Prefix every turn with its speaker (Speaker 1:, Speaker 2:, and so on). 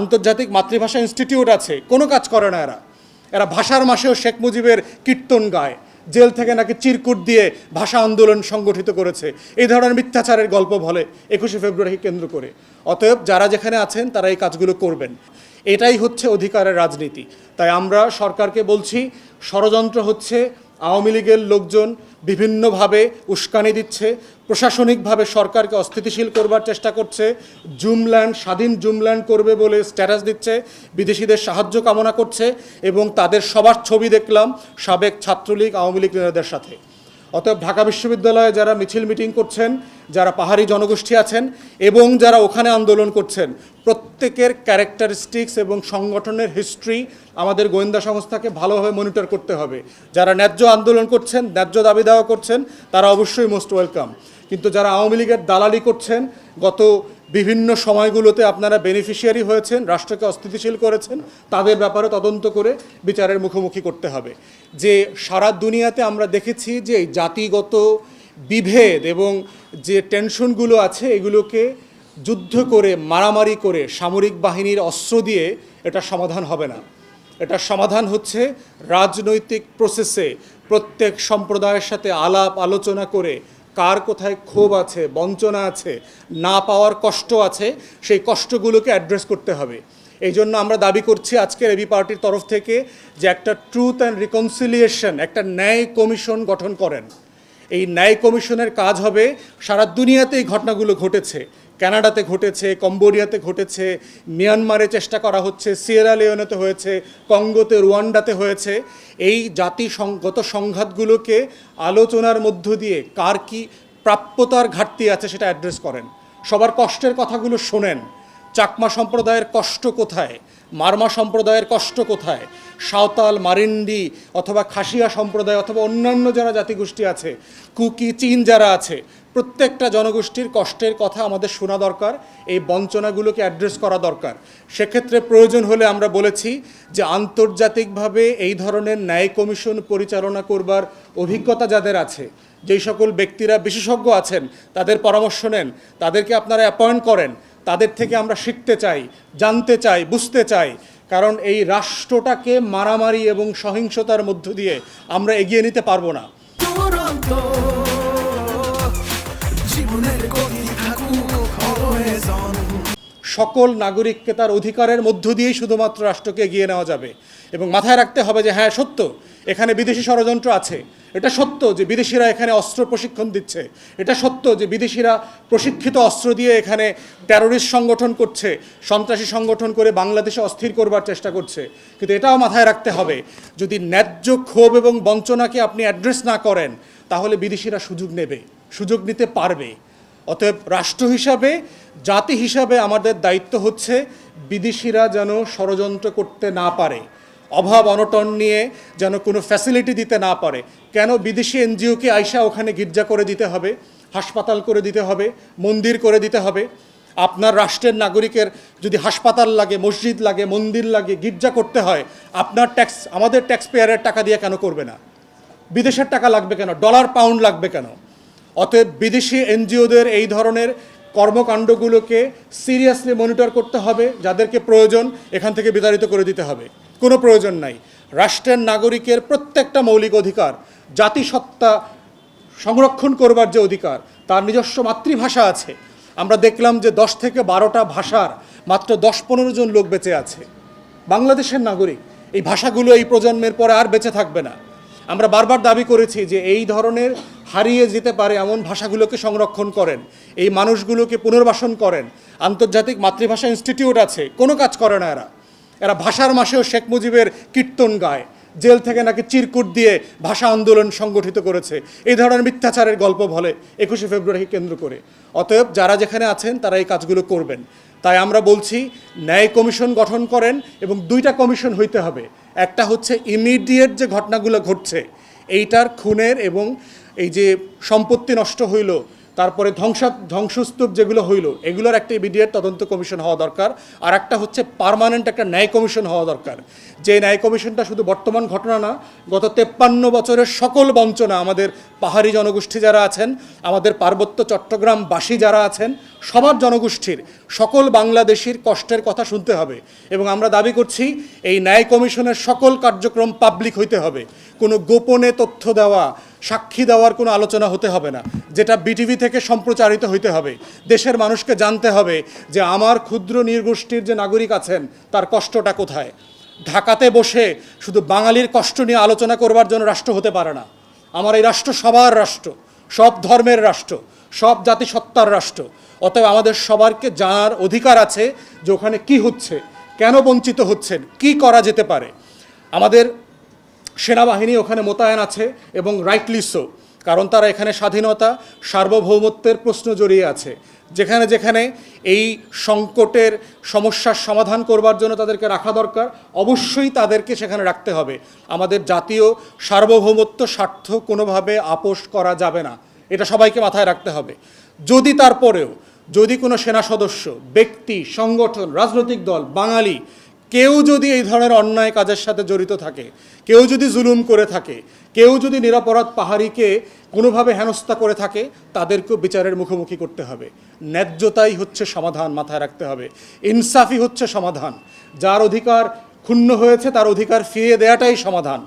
Speaker 1: আন্তর্জাতিক মাতৃভাষা ইনস্টিটিউট আছে, কোনো কাজ করে না এরা। এরা ভাষার মাসেও শেখ মুজিবের কীর্তন গায়, জেল থেকে নাকি চিরকুট দিয়ে ভাষা আন্দোলন সংগঠিত করেছে। এই ধরনের মিথ্যাচারের গল্প বলে একুশে ফেব্রুয়ারিকে কেন্দ্র করে। অতএব যারা যেখানে আছেন, তারা এই কাজগুলো করবেন। এটাই হচ্ছে অধিকারের রাজনীতি। তাই আমরা সরকারকে বলছি, ষড়যন্ত্র হচ্ছে, আওয়ামী লীগের লোকজন বিভিন্নভাবে উস্কানি দিচ্ছে, প্রশাসনিকভাবে সরকারকে অস্থিতিশীল করবার চেষ্টা করছে জুমল্যান্ড স্বাধীন জুমল্যান্ড করবে বলে স্ট্যাটাস দিচ্ছে, বিদেশিদের সাহায্য কামনা করছে এবং তাদের সবার ছবি দেখলাম সাবেক ছাত্রলীগ, আওয়ামী লীগ নেতাদের সাথে। অতএব ঢাকা বিশ্ববিদ্যালয়ে যারা মিছিল মিটিং করছেন যারা পাহাড়ি জনগোষ্ঠী আছেন এবং যারা ওখানে আন্দোলন করছেন, প্রত্যেকের ক্যারেক্টারিস্টিক্স এবং সংগঠনের হিস্ট্রি আমাদের গোয়েন্দা সংস্থাকে ভালোভাবে মনিটর করতে হবে। যারা ন্যায্য আন্দোলন করছেন, ন্যায্য দাবি দাওয়া করছেন, তারা অবশ্যই মোস্ট ওয়েলকাম কিন্তু যারা আওয়ামী লীগের দালালি করছেন, গত বিভিন্ন সময়গুলোতে আপনারা বেনিফিশিয়ারি হয়েছেন, রাষ্ট্রকে অস্থিতিশীল করেছেন, তাদের ব্যাপারে তদন্ত করে বিচারের মুখোমুখি করতে হবে। যে সারা দুনিয়াতে আমরা দেখেছি যে জাতিগত বিভেদ এবং যে টেনশনগুলো আছে এগুলোকে যুদ্ধ করে, মারামারি করে, সামরিক বাহিনীর অস্ত্র দিয়ে এটা সমাধান হবে না। এটার সমাধান হচ্ছে রাজনৈতিক প্রসেসে প্রত্যেক সম্প্রদায়ের সাথে আলাপ আলোচনা করে কার কোথায় ক্ষোভ আছে, বঞ্চনা আছে, না পাওয়ার কষ্ট আছে, সেই কষ্টগুলোকে অ্যাড্রেস করতে হবে। এই জন্য আমরা দাবি করছি আজকের এবি পার্টির তরফ থেকে যে একটা ট্রুথ অ্যান্ড রিকনসিলিয়েশন একটা ন্যায় কমিশন গঠন করেন। এই ন্যায় কমিশনের কাজ হবে। সারা দুনিয়াতে এই ঘটনাগুলো ঘটেছে। কানাডাতে ঘটেছে, কম্বোডিয়াতে ঘটেছে, মিয়ানমারে চেষ্টা করা হচ্ছে, সিয়েরা লিওনেতে হয়েছে, কঙ্গোতে, রুয়ান্ডাতে হয়েছে। এই জাতি সংগত সংঘাতগুলোকে আলোচনার মধ্য দিয়ে কার কি প্রাপ্যতার ঘাটতি আছে সেটা অ্যাড্রেস করেন। সবার কষ্টের কথাগুলো শোনেন। চাকমা সম্প্রদায়ের কষ্ট কোথায়? মারমা সম্প্রদায়ের কষ্ট কোথায়? সাঁওতাল মারিন্ডি অথবা খাসিয়া সম্প্রদায় অথবা অন্যান্য যারা জাতিগোষ্ঠী আছে, কুকি, চীন যারা আছে, প্রত্যেকটা জনগোষ্ঠীর কষ্টের কথা আমাদের শোনা দরকার, এই বঞ্চনাগুলোকে অ্যাড্রেস করা দরকার। সেক্ষেত্রে প্রয়োজন হলে আমরা বলেছি যে আন্তর্জাতিকভাবে এই ধরনের ন্যায় কমিশন পরিচালনা করবার অভিজ্ঞতা যাদের আছে, যেই সকল ব্যক্তিরা বিশেষজ্ঞ আছেন, তাদের পরামর্শ নেন, তাদেরকে আপনারা অ্যাপয়েন্ট করেন তাদের থেকে আমরা শিখতে চাই জানতে চাই বুঝতে চাই। কারণ এই রাষ্ট্রটাকে মারামারি এবং সহিংসতার মধ্য দিয়ে আমরা এগিয়ে নিতে পারব না। সকল নাগরিককে তার অধিকারের মধ্য দিয়েই শুধুমাত্র রাষ্ট্রকে এগিয়ে নেওয়া যাবে। এবং মাথায় রাখতে হবে যে হ্যাঁ সত্য। এখানে বিদেশি ষড়যন্ত্র আছে। এটা সত্য যে বিদেশিরা এখানে অস্ত্র প্রশিক্ষণ দিচ্ছে। এটা সত্য যে বিদেশিরা প্রশিক্ষিত অস্ত্র দিয়ে এখানে টেরোরিস্ট সংগঠন করছে। সন্ত্রাসী সংগঠন করে বাংলাদেশে অস্থির করবার চেষ্টা করছে। কিন্তু এটাও মাথায় রাখতে হবে, যদি ন্যায্য ক্ষোভ এবং বঞ্চনাকে আপনি অ্যাড্রেস না করেন, তাহলে বিদেশিরা সুযোগ নেবে, সুযোগ নিতে পারবে। অতএব রাষ্ট্র হিসাবে, জাতি হিসাবে আমাদের দায়িত্ব হচ্ছে বিদেশিরা যেন ষড়যন্ত্র করতে না পারে। অভাব, অনটন নিয়ে যেন কোনো ফ্যাসিলিটি দিতে না পারে। কেন বিদেশি এনজিওকে আইসা ওখানে গির্জা করে দিতে হবে, হাসপাতাল করে দিতে হবে, মন্দির করে দিতে হবে? আপনার রাষ্ট্রের নাগরিকের যদি হাসপাতাল লাগে, মসজিদ লাগে, মন্দির লাগে, গির্জা করতে হয়, আপনার ট্যাক্স আমাদের ট্যাক্স পেয়ারের টাকা দিয়ে কেন করবে না? বিদেশের টাকা লাগবে কেন? ডলার পাউন্ড লাগবে কেন? অতএব বিদেশি এনজিওদের এই ধরনের কর্মকাণ্ডগুলোকে সিরিয়াসলি মনিটর করতে হবে, যাদেরকে প্রয়োজন এখান থেকে বিতাড়িত করে দিতে হবে। কোনো প্রয়োজন নাই। রাষ্ট্রের নাগরিকের প্রত্যেকটা মৌলিক অধিকার, জাতিসত্তা সংরক্ষণ করবার যে অধিকার, তার নিজস্ব মাতৃভাষা আছে। আমরা দেখলাম যে দশ থেকে বারোটা ভাষার মাত্র দশ পনেরো জন লোক বেঁচে আছে। বাংলাদেশের নাগরিক, এই ভাষাগুলো এই প্রজন্মের পরে আর বেঁচে থাকবে না। আমরা বারবার দাবি করেছি যে এই ধরনের হারিয়ে যেতে পারে এমন ভাষাগুলোকে সংরক্ষণ করেন। এই মানুষগুলোকে পুনর্বাসন করেন। আন্তর্জাতিক মাতৃভাষা ইনস্টিটিউট আছে, কোনো কাজ করে না এরা। এরা ভাষার মাসেও শেখ মুজিবের কীর্তন গায়। জেল থেকে নাকি চিরকুট দিয়ে ভাষা আন্দোলন সংগঠিত করেছে। এই ধরনের মিথ্যাচারের গল্প বলে একুশে ফেব্রুয়ারিকে কেন্দ্র করে। অতএব যারা যেখানে আছেন, তারা এই কাজগুলো করবেন। তাই আমরা বলছি, ন্যায় কমিশন গঠন করেন এবং দুইটা কমিশন হইতে হবে। একটা হচ্ছে ইমিডিয়েট যে ঘটনাগুলো ঘটছে এইটার খুনের এবং এই যে সম্পত্তি নষ্ট হইল তারপরে ধ্বংসা ধ্বংসস্তূপ যেগুলো হইল, এগুলোর একটা ইমিডিয়েট তদন্ত কমিশন হওয়া দরকার। আর একটা হচ্ছে পার্মানেন্ট একটা ন্যায় কমিশন হওয়া দরকার। যে ন্যায় কমিশনটা শুধু বর্তমান ঘটনা না, গত তেপ্পান্ন বছরের সকল বঞ্চনা আমাদের পাহাড়ি জনগোষ্ঠী যারা আছেন, আমাদের পার্বত্য চট্টগ্রামবাসী যারা আছেন, সবার জনগোষ্ঠীর, সকল বাংলাদেশির কষ্টের কথা শুনতে হবে। এবং আমরা দাবি করছি, এই ন্যায় কমিশনের সকল কার্যক্রম পাবলিক হইতে হবে। কোনো গোপনে তথ্য দেওয়া সাক্ষী দেওয়ার কোনো আলোচনা হতে হবে না, যেটা বিটিভি থেকে সম্প্রচারিত হইতে হবে। দেশের মানুষকে জানতে হবে যে আমার ক্ষুদ্র নির্গোষ্ঠীর যে নাগরিক আছেন, তার কষ্টটা কোথায়? ঢাকাতে বসে শুধু বাঙালির কষ্ট নিয়ে আলোচনা করবার জন্য রাষ্ট্র হতে পারে না। আমার এই রাষ্ট্র সবার রাষ্ট্র, সব ধর্মের রাষ্ট্র, সব জাতিসত্তার রাষ্ট্র। অতএব আমাদের সবারকে জানার অধিকার আছে যে ওখানে কী হচ্ছে, কেন বঞ্চিত হচ্ছেন, কি করা যেতে পারে। আমাদের সেনাবাহিনী ওখানে মোতায়েন আছে এবং রাইটলি সো কারণ তারা এখানে স্বাধীনতা, সার্বভৌমত্বের প্রশ্ন জড়িয়ে আছে। যেখানে যেখানে এই সংকটের সমস্যার সমাধান করবার জন্য তাদেরকে রাখা দরকার, অবশ্যই তাদেরকে সেখানে রাখতে হবে। আমাদের জাতীয় সার্বভৌমত্ব স্বার্থ কোনোভাবে আপোষ করা যাবে না। এটা সবাইকে মাথায় রাখতে হবে। যদি তারপরেও, যদি কোনো সেনা সদস্য, ব্যক্তি, সংগঠন, রাজনৈতিক দল, বাঙালি কেউ যদি এই ধরনের অন্যায় কাজের সাথে জড়িত থাকে, কেউ যদি জুলুম করে থাকে, কেউ যদি নিরাপরাধ পাহাড়িকে কোনোভাবে হেনস্থা করে থাকে, তাদেরকেও বিচারের মুখোমুখি করতে হবে। ন্যায্যতাই হচ্ছে সমাধান মাথায় রাখতে হবে। ইনসাফি হচ্ছে সমাধান। যার অধিকার ক্ষুণ্ণ হয়েছে, তার অধিকার ফিরিয়ে দেওয়াটাই সমাধান।